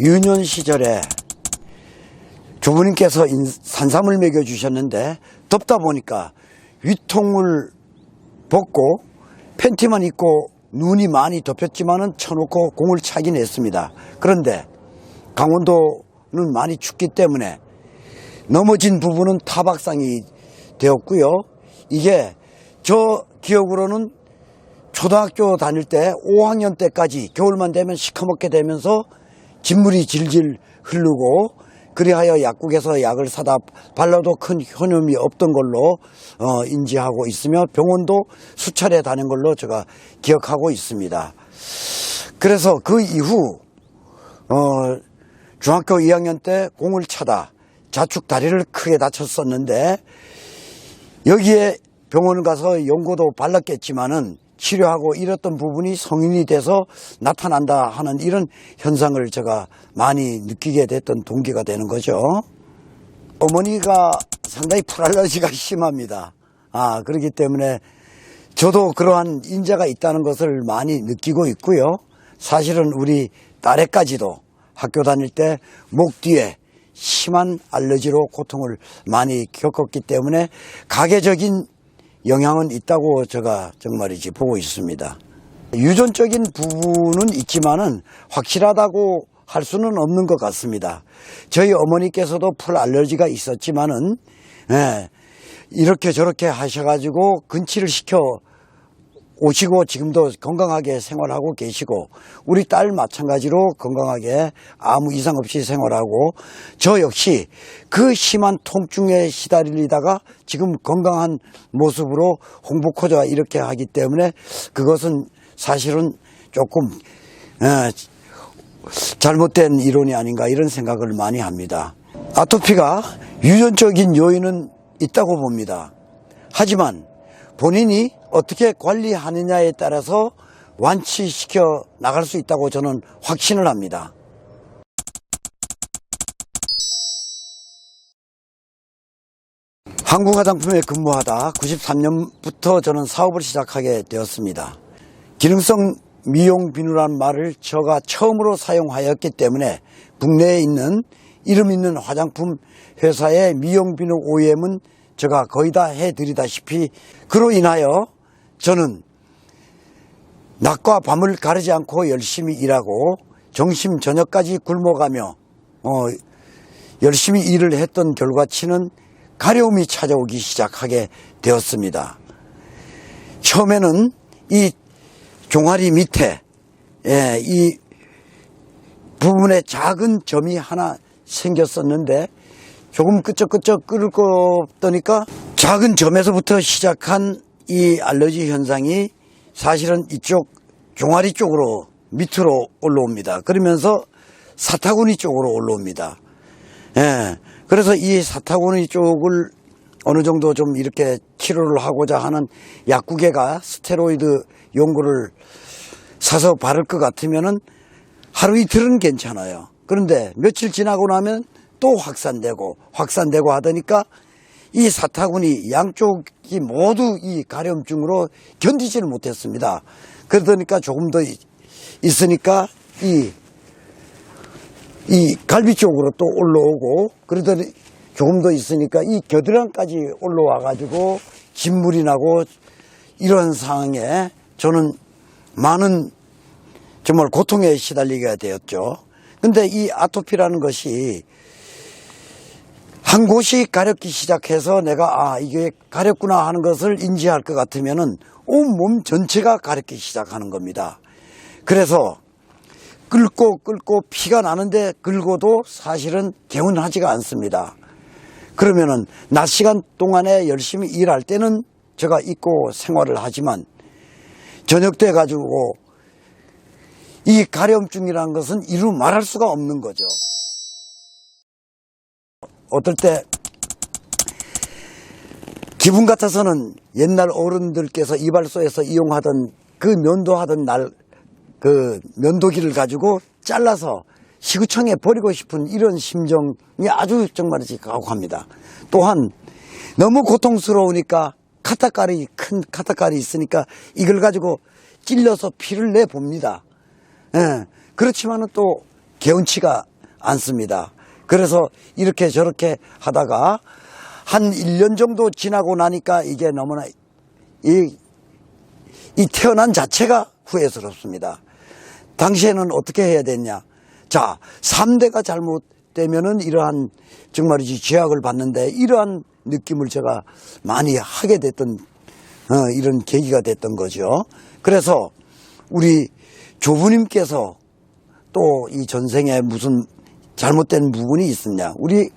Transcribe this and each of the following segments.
유년 시절에 조부님께서 인- 산삼을 먹여 주셨는데 덥다 보니까 위통을 벗고 팬티만 입고 눈이 많이 덮였지만은 쳐놓고 공을 차긴 했습니다. 그런데 강원도는 많이 춥기 때문에 넘어진 부분은 타박상이 되었고요. 이게 저 기억으로는 초등학교 다닐 때 5학년 때까지 겨울만 되면 시커멓게 되면서 진물이 질질 흐르고 그리하여 약국에서 약을 사다 발라도 큰 효능이 없던 걸로 어, 인지하고 있으며 병원도 수차례 다닌 걸로 제가 기억하고 있습니다. 그래서 그 이후 어, 중학교 2학년 때 공을 차다 좌측 다리를 크게 다쳤었는데 여기에 병원을 가서 연고도 발랐겠지만은 치료하고 이랬던 부분이 성인이 돼서 나타난다 하는 이런 현상을 제가 많이 느끼게 됐던 동기가 되는 거죠. 어머니가 상당히 풀알러지가 심합니다. 아, 그렇기 때문에 저도 그러한 인자가 있다는 것을 많이 느끼고 있고요. 사실은 우리 딸애까지도 학교 다닐 때 목 뒤에 심한 알러지로 고통을 많이 겪었기 때문에 가계적인 영향은 있다고 제가 정말이지 보고 있습니다. 유전적인 부분은 있지만은 확실하다고 할 수는 없는 것 같습니다. 저희 어머니께서도 풀 알러지가 있었지만은 예, 이렇게 저렇게 하셔가지고 근치를 시켜 오시고 지금도 건강하게 생활하고 계시고 우리 딸 마찬가지로 건강하게 아무 이상 없이 생활하고 저 역시 그 심한 통증에 시달리다가 지금 건강한 모습으로 홍보코자 이렇게 하기 때문에 그것은 사실은 조금 에, 잘못된 이론이 아닌가 이런 생각을 많이 합니다. 아토피가 유전적인 요인은 있다고 봅니다. 하지만 본인이 어떻게 관리하느냐에 따라서 완치시켜 나갈 수 있다고 저는 확신을 합니다. 한국 화장품에 근무하다 93년부터 저는 사업을 시작하게 되었습니다. 기능성 미용 비누란 말을 제가 처음으로 사용하였기 때문에 국내에 있는 이름 있는 화장품 회사의 미용 비누 OEM은 제가 거의 다 해드리다시피 그로 인하여 저는 낮과 밤을 가르지 않고 열심히 일하고 정심 저녁까지 굶어가며 어, 열심히 일을 했던 결과치는 가려움이 찾아오기 시작하게 되었습니다. 처음에는 이 종아리 밑에 예, 이 부분에 작은 점이 하나 생겼었는데 조금 끄적끄적 끓고 떠니까 작은 점에서부터 시작한 이 알러지 현상이 사실은 이쪽 종아리 쪽으로 밑으로 올라옵니다. 그러면서 사타구니 쪽으로 올라옵니다. 예. 그래서 이 사타구니 쪽을 어느 정도 좀 이렇게 치료를 하고자 하는 약국에가 스테로이드 연고를 사서 바를 것 같으면은 하루 이틀은 괜찮아요. 그런데 며칠 지나고 나면 또 확산되고 확산되고 하더니까 이 사타구니 양쪽이 모두 이 가려움증으로 견디지를 못했습니다. 그러더니까 조금 더 있으니까 이, 이 갈비 쪽으로 또 올라오고 그러더니 조금 더 있으니까 이 겨드랑까지 올라와 가지고 진물이 나고 이런 상황에 저는 많은 정말 고통에 시달리게 되었죠. 근데 이 아토피라는 것이 한 곳이 가렵기 시작해서 내가 아 이게 가렵구나 하는 것을 인지할 것 같으면은 온몸 전체가 가렵기 시작하는 겁니다. 그래서 끓고 끓고 피가 나는데 긁어도 사실은 개운하지가 않습니다. 그러면은 낮 시간 동안에 열심히 일할 때는 제가 입고 생활을 하지만 저녁 때 가지고 이 가려움증이라는 것은 이루 말할 수가 없는 거죠. 어떨 때 기분 같아서는 옛날 어른들께서 이발소에서 이용하던 그 면도하던 날 그 면도기를 가지고 잘라서 시구청에 버리고 싶은 이런 심정이 아주 정말이지 가혹합니다. 또한 너무 고통스러우니까 카타칼이 큰 카타칼이 있으니까 이걸 가지고 찔러서 피를 내 봅니다. 예. 그렇지만은 또 개운치가 않습니다. 그래서 이렇게 저렇게 하다가 한 1년 정도 지나고 나니까 이게 너무나 이, 이 태어난 자체가 후회스럽습니다. 당시에는 어떻게 해야 됐냐. 자, 3대가 잘못되면은 이러한 정말이지 죄악을 받는데 이러한 느낌을 제가 많이 하게 됐던 어, 이런 계기가 됐던 거죠. 그래서 우리 조부님께서 또 이 전생에 무슨 잘못된 부분이 있었냐. 우리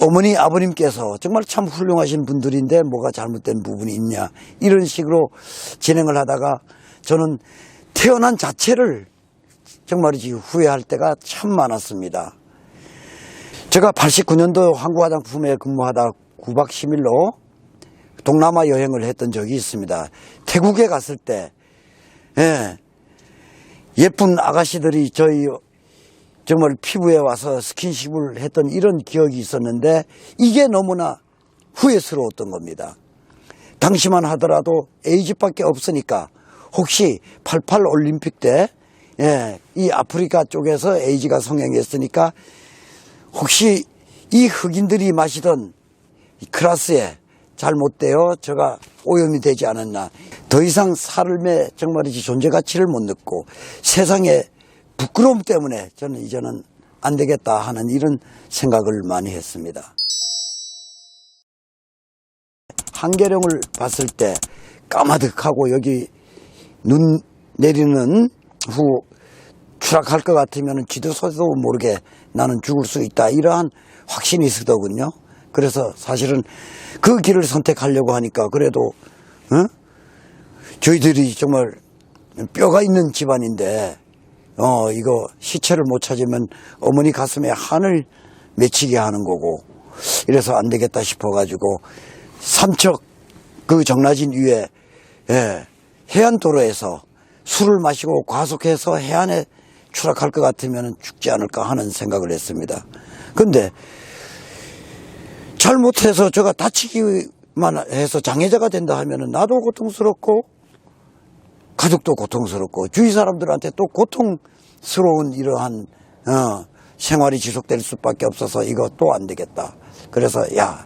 어머니 아버님께서 정말 참 훌륭하신 분들인데 뭐가 잘못된 부분이 있냐. 이런 식으로 진행을 하다가 저는 태어난 자체를 정말이지 후회할 때가 참 많았습니다. 제가 89년도 항구화장품에 근무하다 9박 10일로 동남아 여행을 했던 적이 있습니다. 태국에 갔을 때, 예, 예쁜 아가씨들이 저희 정말 피부에 와서 스킨십을 했던 이런 기억이 있었는데 이게 너무나 후회스러웠던 겁니다. 당시만 하더라도 에이즈밖에 없으니까 혹시 88 올림픽 때, 예, 이 아프리카 쪽에서 에이즈가 성행했으니까 혹시 이 흑인들이 마시던 이 클라스에 잘못되어 제가 오염이 되지 않았나. 더 이상 삶의 정말이지 존재 가치를 못 느끼고 세상에 부끄러움 때문에 저는 이제는 안 되겠다 하는 이런 생각을 많이 했습니다. 한계령을 봤을 때 까마득하고 여기 눈 내리는 후 추락할 것 같으면 지도서도 모르게 나는 죽을 수 있다. 이러한 확신이 있었더군요. 그래서 사실은 그 길을 선택하려고 하니까 그래도, 어? 저희들이 정말 뼈가 있는 집안인데, 어, 이거 시체를 못 찾으면 어머니 가슴에 한을 맺히게 하는 거고, 이래서 안 되겠다 싶어가지고, 삼척 그 정라진 위에, 예, 해안도로에서 술을 마시고 과속해서 해안에 추락할 것 같으면 죽지 않을까 하는 생각을 했습니다. 근데 잘못해서 제가 다치기만 해서 장애자가 된다 하면 나도 고통스럽고 가족도 고통스럽고 주위 사람들한테 또 고통스러운 이러한 어, 생활이 지속될 수밖에 없어서 또안 되겠다. 그래서 야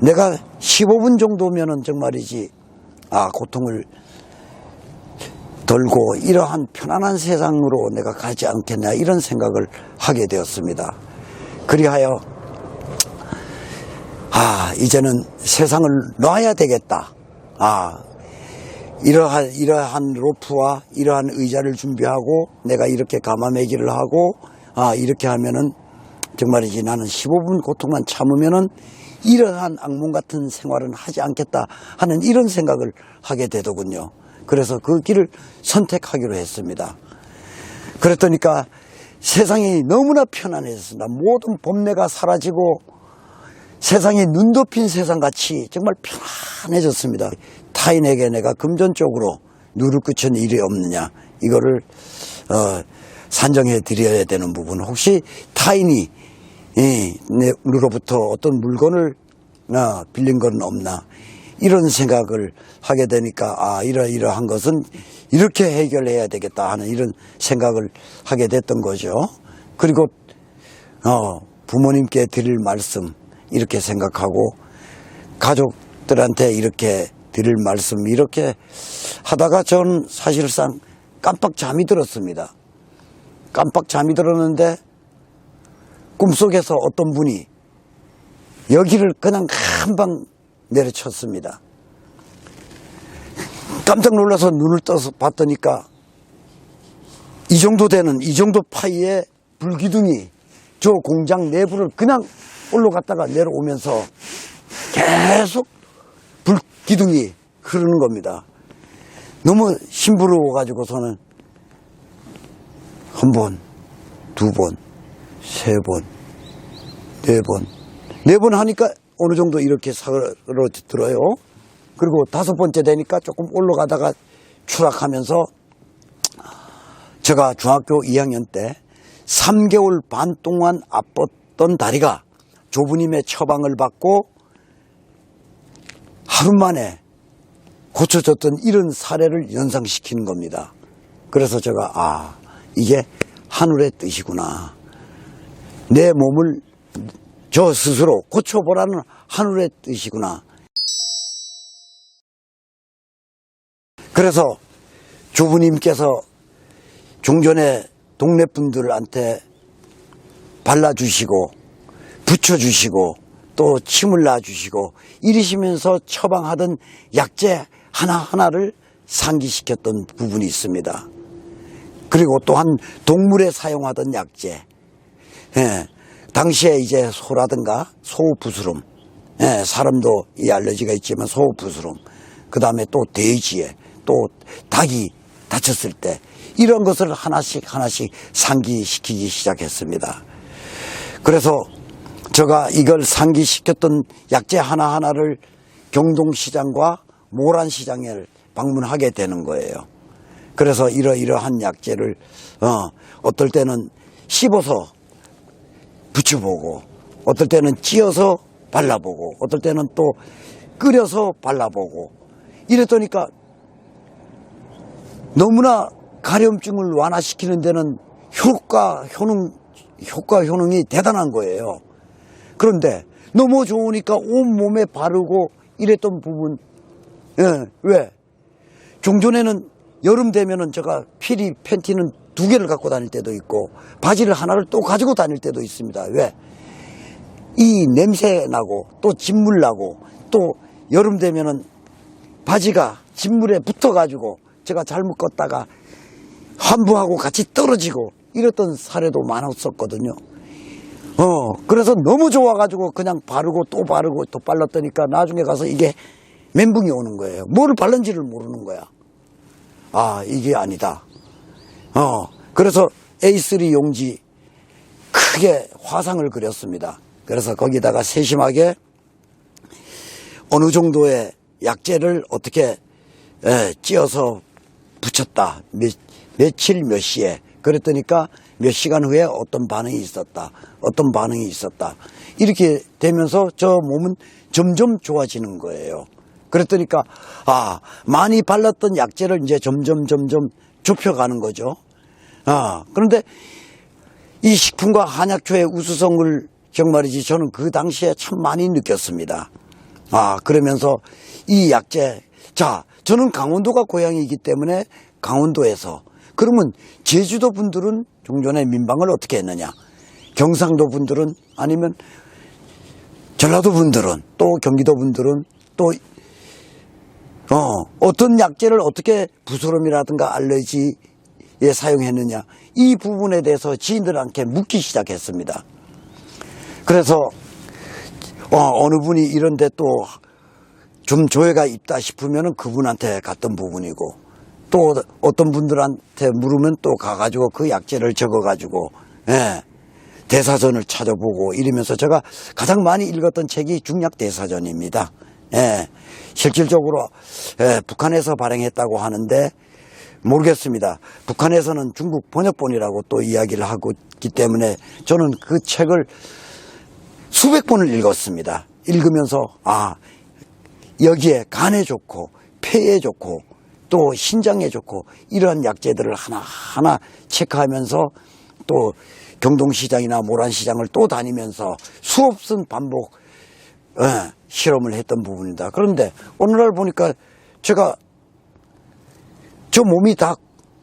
내가 15분 정도면은 정말이지 아 고통을 덜고 이러한 편안한 세상으로 내가 가지 않겠냐 이런 생각을 하게 되었습니다. 그리하여 아 이제는 세상을 놔야 되겠다. 아 이러한 이러한 로프와 이러한 의자를 준비하고 내가 이렇게 가마매기를 하고 아 이렇게 하면은 정말이지 나는 15분 고통만 참으면은 이러한 악몽 같은 생활은 하지 않겠다 하는 이런 생각을 하게 되더군요. 그래서 그 길을 선택하기로 했습니다. 그랬더니까 세상이 너무나 편안해졌습니다. 모든 범례가 사라지고 세상이 눈 덮인 세상 같이 정말 편안해졌습니다. 타인에게 내가 금전적으로 누를 끼친 일이 없느냐 이거를 어, 산정해 드려야 되는 부분 혹시 타인이 이, 내로부터 어떤 물건을 어, 빌린 건 없나 이런 생각을 하게 되니까 아 이러이러한 것은 이렇게 해결해야 되겠다 하는 이런 생각을 하게 됐던 거죠. 그리고 어, 부모님께 드릴 말씀 이렇게 생각하고 가족들한테 이렇게 드릴 말씀 이렇게 하다가 전 사실상 깜빡 잠이 들었습니다. 깜빡 잠이 들었는데 꿈속에서 어떤 분이 여기를 그냥 한 방 내려쳤습니다. 깜짝 놀라서 눈을 떠서 봤더니까 이 정도 되는 이 정도 파이의 불기둥이 저 공장 내부를 그냥 올라갔다가 내려오면서 계속 불기둥이 흐르는 겁니다. 너무 심부러워 가지고서는 한 번, 두 번, 세 번, 네 번, 네 번 하니까 어느 정도 이렇게 사그러 들어요. 그리고 다섯 번째 되니까 조금 올라가다가 추락하면서 제가 중학교 2학년 때 3개월 반 동안 아팠던 다리가 조부님의 처방을 받고 하루 만에 고쳐졌던 이런 사례를 연상시키는 겁니다. 그래서 제가 아 이게 하늘의 뜻이구나. 내 몸을 저 스스로 고쳐보라는 하늘의 뜻이구나. 그래서 주부님께서 종전에 동네 분들한테 발라주시고 붙여주시고 또 침을 놔주시고 이러시면서 처방하던 약재 하나하나를 상기시켰던 부분이 있습니다. 그리고 또한 동물에 사용하던 약재 예, 당시에 이제 소라든가 소부스름 예, 사람도 이 알러지가 있지만 소부스름 그 다음에 또 돼지에 또 닭이 다쳤을 때 이런 것을 하나씩 하나씩 상기시키기 시작했습니다. 그래서 제가 이걸 상기시켰던 약재 하나하나를 경동시장과 모란시장에 방문하게 되는 거예요. 그래서 이러이러한 약재를 어, 어떨 때는 씹어서 붙여보고 어떨 때는 찧어서 발라보고 어떨 때는 또 끓여서 발라보고 이랬더니까 너무나 가려움증을 완화시키는 데는 효과 효능 효과 효능이 대단한 거예요. 그런데 너무 좋으니까 온 몸에 바르고 이랬던 부분 예, 왜? 종전에는 여름 되면은 제가 피리 팬티는 두 개를 갖고 다닐 때도 있고 바지를 하나를 또 가지고 다닐 때도 있습니다. 왜? 이 냄새 나고 또 진물 나고 또 여름 되면은 바지가 진물에 붙어 가지고 제가 잘못 껐다가 환부하고 같이 떨어지고 이랬던 사례도 많았었거든요. 어, 그래서 너무 좋아가지고 그냥 바르고 또 바르고 또 발랐더니까 나중에 가서 이게 멘붕이 오는 거예요. 뭐를 발른지를 모르는 거야. 아, 이게 아니다. 어, 그래서 A3 용지 크게 화상을 그렸습니다. 그래서 거기다가 세심하게 어느 정도의 약재를 어떻게 에, 찧어서 붙였다. 몇, 며칠 몇 시에. 그랬더니까 몇 시간 후에 어떤 반응이 있었다. 어떤 반응이 있었다. 이렇게 되면서 저 몸은 점점 좋아지는 거예요. 그랬더니까, 아, 많이 발랐던 약재를 이제 점점 점점 좁혀가는 거죠. 아, 그런데 이 식품과 한약초의 우수성을 정말이지 저는 그 당시에 참 많이 느꼈습니다. 아, 그러면서 이 약재, 자, 저는 강원도가 고향이기 때문에 강원도에서 그러면 제주도 분들은 종전에 민방을 어떻게 했느냐? 경상도 분들은 아니면 전라도 분들은 또 경기도 분들은 또 어, 어떤 약재를 어떻게 부스럼이라든가 알러지에 사용했느냐 이 부분에 대해서 지인들한테 묻기 시작했습니다. 그래서 어, 느 분이 이런데 또 좀 조회가 있다 싶으면 그분한테 갔던 부분이고 또 어떤 분들한테 물으면 또 가가지고 그 약재를 적어가지고 예, 대사전을 찾아보고 이러면서 제가 가장 많이 읽었던 책이 중약 대사전입니다. 예, 실질적으로 예, 북한에서 발행했다고 하는데 모르겠습니다. 북한에서는 중국 번역본이라고 또 이야기를 하고 있기 때문에 저는 그 책을 수백 번을 읽었습니다. 읽으면서 아 여기에 간에 좋고 폐에 좋고 또 신장에 좋고 이러한 약재들을 하나하나 체크하면서 또 경동시장이나 모란시장을 또 다니면서 수없은 반복 예, 실험을 했던 부분이다. 그런데 오늘날 보니까 제가 저 몸이 다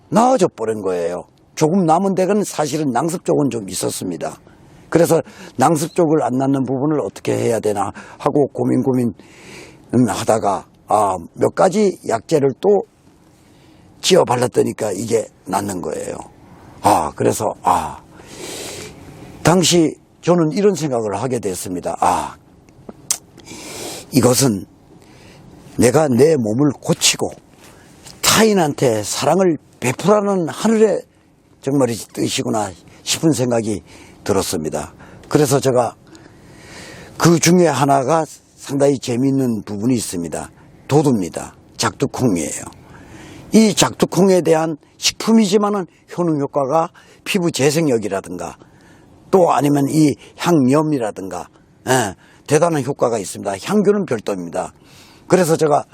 나아져 버린 거예요. 조금 남은 데는 사실은 낭습 쪽은 좀 있었습니다. 그래서 낭습 쪽을 안 낳는 부분을 어떻게 해야 되나 하고 고민 고민 하다가 아, 몇 가지 약재를 또 찌어 발랐더니까 이게 낫는 거예요. 아, 그래서 아, 당시 저는 이런 생각을 하게 됐습니다. 아, 이것은 내가 내 몸을 고치고 타인한테 사랑을 베풀라는 하늘의 정말 뜻이구나 싶은 생각이 들었습니다. 그래서 제가 그 중에 하나가 상당히 재미있는 부분이 있습니다. 도두입니다. 작두콩이에요. 이 작두콩에 대한 식품이지만은 효능 효과가 피부 재생력이라든가 또 아니면 이 향염이라든가 예, 대단한 효과가 있습니다. 향균은 별도입니다. 그래서 제가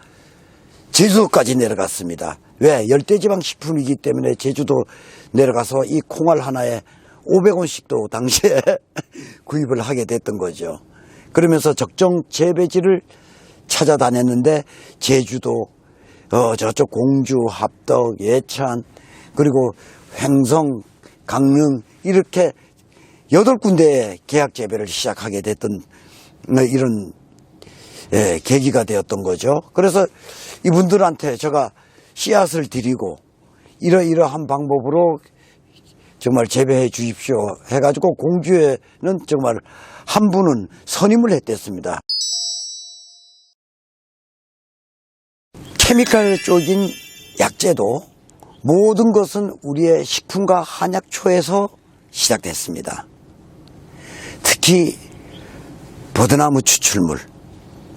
제주도까지 내려갔습니다. 왜? 열대지방 식품이기 때문에 제주도 내려가서 이 콩알 하나에 500원씩도 당시에 구입을 하게 됐던 거죠. 그러면서 적정 재배지를 찾아다녔는데 제주도, 어, 저쪽 공주, 합덕, 예찬, 그리고 횡성, 강릉 이렇게 여덟 군데의 계약 재배를 시작하게 됐던 어, 이런 예, 계기가 되었던 거죠. 그래서 이분들한테 제가 씨앗을 드리고 이러이러한 방법으로 정말 재배해 주십시오 해가지고 공주에는 정말 한 분은 선임을 했댔습니다. 케미칼 쪽인 약재도 모든 것은 우리의 식품과 한약초에서 시작됐습니다. 특히 버드나무 추출물,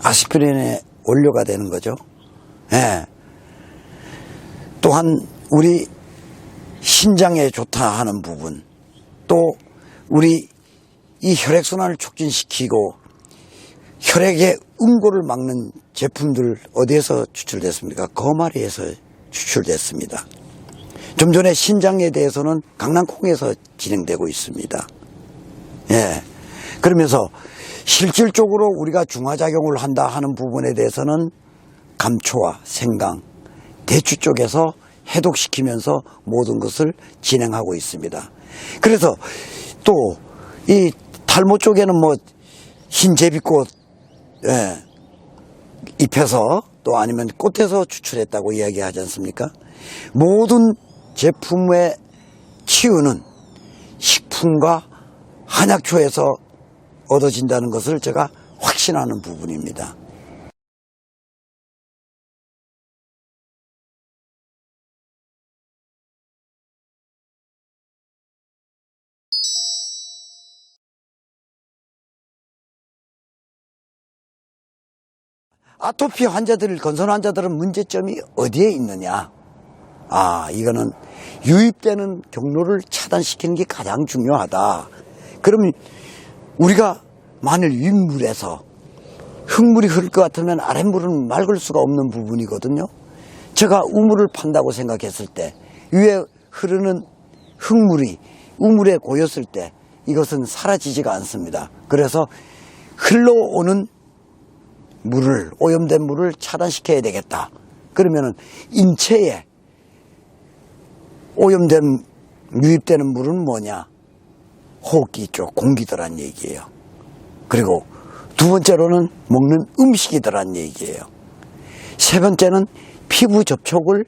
아스피린의 원료가 되는 거죠. 예. 또한 우리 신장에 좋다 하는 부분, 또 우리 이 혈액순환을 촉진시키고 혈액의 응고를 막는 제품들 어디에서 추출됐습니까? 거마리에서 추출됐습니다. 좀 전에 신장에 대해서는 강낭콩에서 진행되고 있습니다. 예. 그러면서 실질적으로 우리가 중화작용을 한다 하는 부분에 대해서는 감초와 생강, 대추 쪽에서 해독시키면서 모든 것을 진행하고 있습니다. 그래서 또 이 탈모 쪽에는 뭐 흰제비꽃 예, 잎에서 또 아니면 꽃에서 추출했다고 이야기하지 않습니까? 모든 제품의 치유는 식품과 한약초에서 얻어진다는 것을 제가 확신하는 부분입니다. 아토피 환자들, 건선 환자들은 문제점이 어디에 있느냐? 아, 이거는 유입되는 경로를 차단시키는 게 가장 중요하다. 그러면 우리가 만일 윗물에서 흙물이 흐를 것 같으면 아랫물은 맑을 수가 없는 부분이거든요. 제가 우물을 판다고 생각했을 때 위에 흐르는 흙물이 우물에 고였을 때 이것은 사라지지가 않습니다. 그래서 흘러오는 물을 오염된 물을 차단시켜야 되겠다. 그러면은 인체에 오염된 유입되는 물은 뭐냐? 호흡기 쪽 공기더란 얘기예요. 그리고 두 번째로는 먹는 음식이더란 얘기예요. 세 번째는 피부 접촉을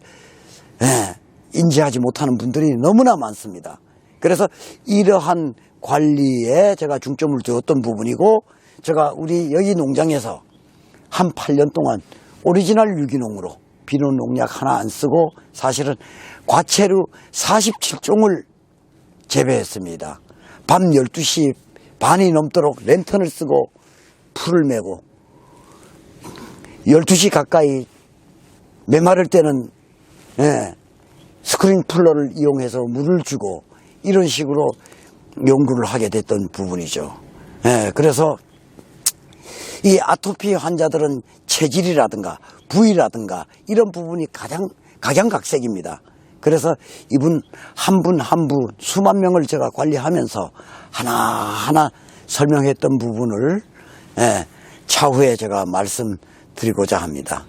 예, 인지하지 못하는 분들이 너무나 많습니다. 그래서 이러한 관리에 제가 중점을 두었던 부분이고 제가 우리 여기 농장에서 한 8년 동안 오리지널 유기농으로 비료 농약 하나 안 쓰고 사실은 과체류 47종을 재배했습니다. 밤 12시 반이 넘도록 랜턴을 쓰고 풀을 메고 12시 가까이 메마를 때는 예, 스크린플러를 이용해서 물을 주고 이런 식으로 연구를 하게 됐던 부분이죠. 예, 그래서 이 아토피 환자들은 체질이라든가 부위라든가 이런 부분이 가장 각양각색입니다. 그래서 이분 한 분 한 분 수만 명을 제가 관리하면서 하나하나 설명했던 부분을 예, 차후에 제가 말씀드리고자 합니다.